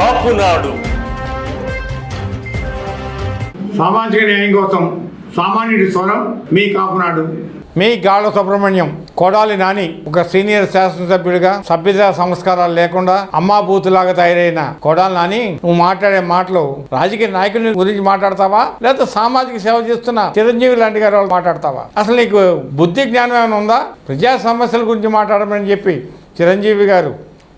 కాపునాడు. సామాజిక న్యాయం కోసం సామాన్యుడి స్వరం మీ కాపునాడు. మీ గాళ్ళ సుబ్రహ్మణ్యం కొడాలి నాని ఒక సీనియర్ శాసనసభ్యుడిగా సభ్యత సంస్కారాలు లేకుండా అమ్మా బూతులాగా తయారైన కొడాలి నాని నువ్వు మాట్లాడే మాటలు రాజకీయ నాయకుల గురించి మాట్లాడతావా? లేకపోతే సామాజిక సేవ చేస్తున్న చిరంజీవి లాంటి గారు వాళ్ళు మాట్లాడతావా? అసలు నీకు బుద్ధి జ్ఞానం ఏమైనా ఉందా? ప్రజా సమస్యల గురించి మాట్లాడమని చెప్పి చిరంజీవి గారు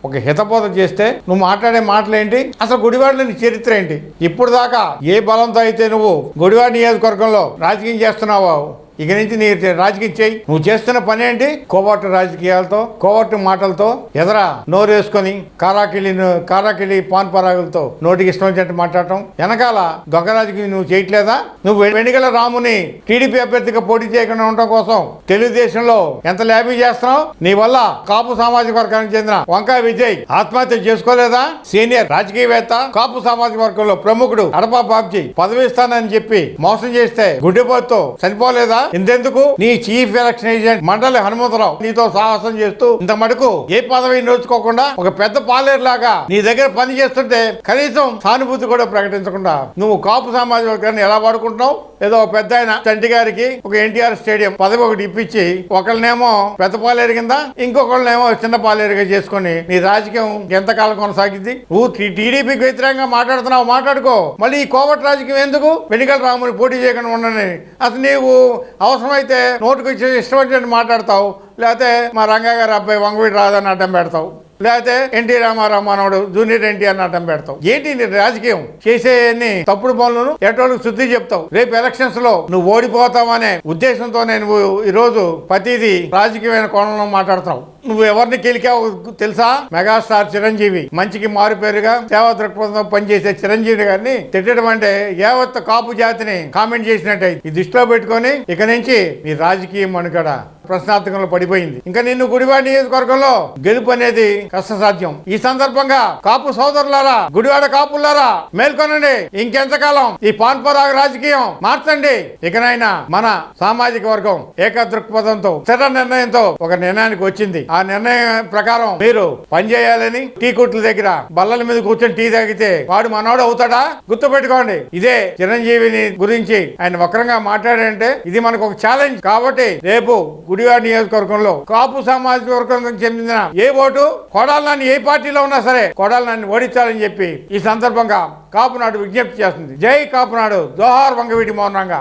ఒక హితబోధ చేస్తే నువ్వు మాట్లాడే మాటలు ఏంటి అసలు గుడివాడలోని చరిత్ర ఏంటి? ఇప్పుడు దాకా ఏ బలంతో అయితే నువ్వు గుడివాడ నియోజకవర్గంలో రాజకీయం చేస్తున్నావో ఇక నుంచి నీ రాజకీయం చేయి. నువ్వు చేస్తున్న పని ఏంటి? కోవట్టు రాజకీయాలతో కోవట్టు మాటలతో. ఎదరా? నోరేసుకొని కారాకిలి కారాకిళి పాన్ పరాగులతో నోటికి ఇష్టం వచ్చినట్టు మాట్లాడటం. వెనకాల దొంగ రాజకీయం నువ్వు చేయట్లేదా? నువ్వు వెనుకల రాముని టీడీపీ అభ్యర్థిగా పోటీ చేయకుండా ఉండటం కోసం తెలుగుదేశంలో ఎంత ల్యాబీ చేస్తున్నావు? నీ వల్ల కాపు సామాజిక వర్గానికి చెందిన వంకాయ విజయ్ ఆత్మహత్య చేసుకోలేదా? సీనియర్ రాజకీయవేత్త కాపు సామాజిక వర్గంలో ప్రముఖుడు అడపా బాబ్జీ పదవి ఇస్తానని చెప్పి మోసం చేస్తే గుడ్డిపోతో చనిపోలేదా? ఇంతెందుకు? నీ చీఫ్ ఎలక్షన్ ఏజెంట్ మండలి హనుమంతరావు నీతో సాహసం చేస్తూ ఇంత మటుకు ఏ పదవి నోచుకోకుండా ఒక పెద్ద పాలేరు లాగా నీ దగ్గర పని చేస్తుంటే కనీసం సానుభూతి కూడా ప్రకటించకుండా నువ్వు కాపు సమాజ వర్గాన్ని ఎలా వాడుకుంటున్నావు? ఏదో పెద్ద ఆయన తండ్రి గారికి ఒక ఎన్టీఆర్ స్టేడియం పదవి ఒకటి ఇప్పించి ఒకళ్ళనేమో పెద్ద పాలేరు కింద ఇంకొకళ్ళనేమో చిన్న పాలేరుగా చేసుకొని నీ రాజకీయం ఎంతకాలం కొనసాగింది? నువ్వు టీడీపీకి వ్యతిరేకంగా మాట్లాడుతున్నావు మాట్లాడుకో. మళ్ళీ ఈ కోవట్ రాజకీయం ఎందుకు? వెనుకల రాముని పోటీ చేయకుండా ఉండని. అసలు నీవు అవసరమైతే నోటుకు ఇచ్చి మాట్లాడతావు. లేకపోతే మా రంగా గారి అబ్బాయి వంగవీటి రాదని అడ్డం పెడతావు. లేకపోతే ఎన్టీ రామారావు మనవడు జూనియర్ ఎన్టీఆర్ అడ్డం పెడతావు. ఏంటి నీ రాజకీయం? చేసేయన్ని తప్పుడు పనులను ఎటువంటి శుద్ధి చెప్తావు? రేపు ఎలక్షన్స్లో నువ్వు ఓడిపోతావనే ఉద్దేశంతో నేను ఈరోజు ప్రతిదీ రాజకీయమైన కోణంలో మాట్లాడుతున్నావు. నువ్వు ఎవరిని గెలికావు తెలుసా? మెగాస్టార్ చిరంజీవి. మంచికి మారు పేరుగా సేవా దృక్పథంతో పనిచేసే చిరంజీవి గారిని తిట్టడం అంటే యావత్ కాపు జాతిని కామెంట్ చేసినట్టే. ఈ దృష్టిలో పెట్టుకొని ఇక నుంచి నీ రాజకీయం మనుగడ ప్రశ్నార్థకంలో పడిపోయింది. ఇంకా నిన్ను గుడివాడ నియోజకవర్గంలో గెలుపు అనేది కష్టసాధ్యం. ఈ సందర్భంగా కాపు సోదరులారా గుడివాడ కాపులారా మేల్కొనండి. ఇంకెంతకాలం ఈ పాన్పరాగ రాజకీయం మార్చండి. ఇకనైనా మన సామాజిక వర్గం ఏక దృక్పథంతో స్థిర నిర్ణయంతో ఒక నిర్ణయానికి వచ్చింది. ఆ నిర్ణయం ప్రకారం మీరు పనిచేయాలని టీ కొట్ల దగ్గర బల్లల మీద కూర్చొని టీ తాగితే వాడు మనోడు అవుతాడా? గుర్తుపెట్టుకోండి ఇదే చిరంజీవిని గురించి ఆయన వక్రంగా మాట్లాడంటే ఇది మనకు ఒక ఛాలెంజ్ కాబట్టి రేపు గుడివాడ నియోజకవర్గంలో కాపు సామాజిక వర్గం చెందిన ఏ ఓటు కొడాలని ఏ పార్టీలో ఉన్నా సరే కొడాలని ఓడించాలని చెప్పి ఈ సందర్భంగా కాపునాడు విజ్ఞప్తి చేస్తుంది. జై కాపునాడు. జోహార్ వంగవీటి మౌనంగా.